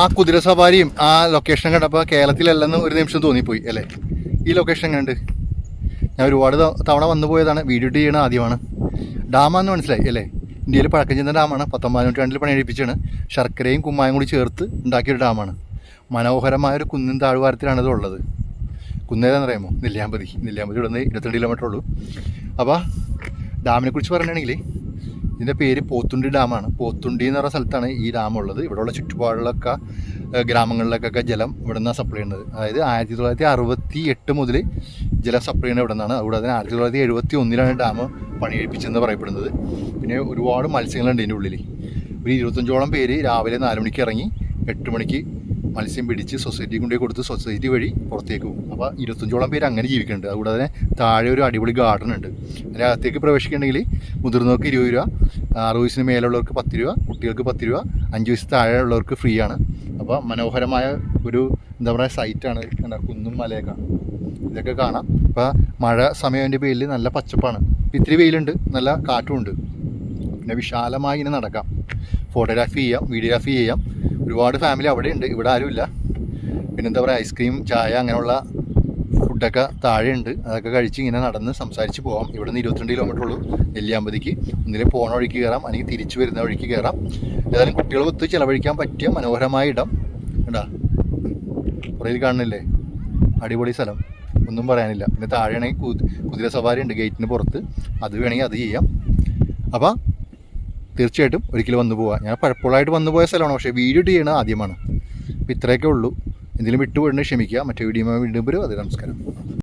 ആ കുതിര സവാരിയും ആ ലൊക്കേഷൻ കണ്ടപ്പോൾ കേരളത്തിലല്ലെന്ന് ഒരു നിമിഷം തോന്നിപ്പോയി അല്ലേ? ഈ ലൊക്കേഷൻ കണ്ട് ഞാൻ ഒരുപാട് തവണ വന്നു പോയതാണ് വീഡിയോ ചെയ്യണ ആദ്യമാണ്. ഡാമാന്ന് മനസ്സിലായി അല്ലേ? ഇന്ത്യയിൽ പഴക്കം ചെന്ന ഡാമാണ് പത്തൊമ്പതാം നൂറ്റാണ്ടിൽ പണിയെടുപ്പിച്ചാണ് ശർക്കരയും കുമ്മായും കൂടി ചേർത്ത് ഉണ്ടാക്കിയൊരു ഡാമാണ്. മനോഹരമായ ഒരു കുന്നിൻ താഴ്വാരത്തിലാണ് ഇതുള്ളത് കുന്നേതാന്ന് അറിയാമോ? നെല്ലിയാമ്പതി. നെല്ലിയാമ്പതി ഇവിടെ നിന്ന് ഇരുപത്തിരണ്ട് കിലോമീറ്റർ ഉള്ളൂ. അപ്പോൾ ഡാമിനെ കുറിച്ച് പറയുകയാണെങ്കിൽ ഇതിന്റെ പേര് പോത്തുണ്ടി ഡാമാണ്. പോത്തുണ്ടി എന്ന് പറയുന്ന സ്ഥലത്താണ് ഈ ഡാം ഉള്ളത്. ഇവിടെയുള്ള ചുറ്റുപാടിലൊക്കെ ഏഹ്, ഗ്രാമങ്ങളിലേക്കൊക്കെ ജലം ഇവിടെ നിന്നാണ് സപ്ലൈ ചെയ്യുന്നത്. അതായത് ആയിരത്തി തൊള്ളായിരത്തി അറുപത്തി എട്ട് മുതൽ ജലം സപ്ലൈ ചെയ്യുന്നത് ഇവിടെ നിന്നാണ് അതുകൂടാതെ തന്നെ ആയിരത്തി തൊള്ളായിരത്തി എഴുപത്തി ഒന്നിലാണ് ഡാം പണിയെടുപ്പിച്ചെന്ന് പറയപ്പെടുന്നത്. പിന്നെ ഒരുപാട് മത്സ്യങ്ങളുണ്ട് ഇതിന്റെ ഉള്ളിൽ ഒരു ഇരുപത്തഞ്ചോളം പേര് രാവിലെ നാല് മണിക്ക് ഇറങ്ങി എട്ട് മണിക്ക് മത്സ്യം പിടിച്ച് സൊസൈറ്റി കൊണ്ടുപോയി കൊടുത്ത് സൊസൈറ്റി വഴി പുറത്തേക്ക് പോകും. അപ്പോൾ ഇരുപത്തഞ്ചോളം പേര് അങ്ങനെ ജീവിക്കുന്നുണ്ട്. അതുകൂടാതെ തന്നെ താഴെ ഒരു അടിപൊളി ഗാർഡൻ ഉണ്ട്. അതിന്റെ അകത്തേക്ക് പ്രവേശിക്കണമെങ്കിൽ മുതിർന്നവർക്ക് ഇരുപത് രൂപ അറുപത് വയസ്സിന് മേലുള്ളവർക്ക് പത്ത് രൂപ കുട്ടികൾക്ക് പത്ത് രൂപ അഞ്ച് വയസ്സ് താഴെ ഉള്ളവർക്ക് ഫ്രീ ആണ്. അപ്പോൾ മനോഹരമായ ഒരു എന്താ പറയുക സൈറ്റാണ് എന്താ കുന്നും മലയൊക്കെ. ഇതൊക്കെ കാണാം. അപ്പോൾ മഴ സമയത്തിന്റെ പേരിൽ നല്ല പച്ചപ്പാണ്. ഇത്തിരി വെയിലുണ്ട്. നല്ല കാറ്റുമുണ്ട്. പിന്നെ വിശാലമായി ഇങ്ങനെ നടക്കാം. ഫോട്ടോഗ്രാഫി ചെയ്യാം വീഡിയോഗ്രാഫി ചെയ്യാം. ഒരുപാട് ഫാമിലി അവിടെ ഉണ്ട് ഇവിടെ ആരുമില്ല പിന്നെ എന്താ പറയുക ഐസ്ക്രീം ചായ അങ്ങനെയുള്ള ഫുഡൊക്കെ താഴെയുണ്ട് അതൊക്കെ കഴിച്ച് ഇങ്ങനെ നടന്ന് സംസാരിച്ച് പോകാം ഇവിടെ നിന്ന് ഇരുപത്തിരണ്ട് കിലോമീറ്റർ ഉള്ളൂ നെല്ലിയാമ്പതിക്ക്. ഒന്നിലെ പോണ വഴിക്ക് കയറാം അല്ലെങ്കിൽ തിരിച്ചു വരുന്ന വഴിക്ക് കയറാം ഏതായാലും കുട്ടികൾ ഒത്ത് ചിലവഴിക്കാൻ പറ്റിയ മനോഹരമായ ഇടം. കണ്ടാ? പുറയിൽ കാണുന്നില്ലേ? അടിപൊളി സ്ഥലം. ഒന്നും പറയാനില്ല. പിന്നെ താഴെയാണെങ്കിൽ കുതിര സവാരി ഉണ്ട് ഗേറ്റിന് പുറത്ത്. അത് വേണമെങ്കിൽ അത് ചെയ്യാം. അപ്പോൾ തീർച്ചയായിട്ടും ഒരിക്കലും വന്നു പോവാം. ഞാൻ പഴപ്പോളായിട്ട് വന്നു പോയ സ്ഥലമാണ് പക്ഷേ വീഡിയോ ചെയ്യണത് ആദ്യമാണ്. അപ്പോൾ ഇത്രയൊക്കെ ഉള്ളൂ. എന്തെങ്കിലും വിട്ടുപോയിട്ടുണ്ടെങ്കിൽ ക്ഷമിക്കുക. മറ്റേ വീഡിയോ വീണ്ടും വരും. അത് നമസ്കാരം.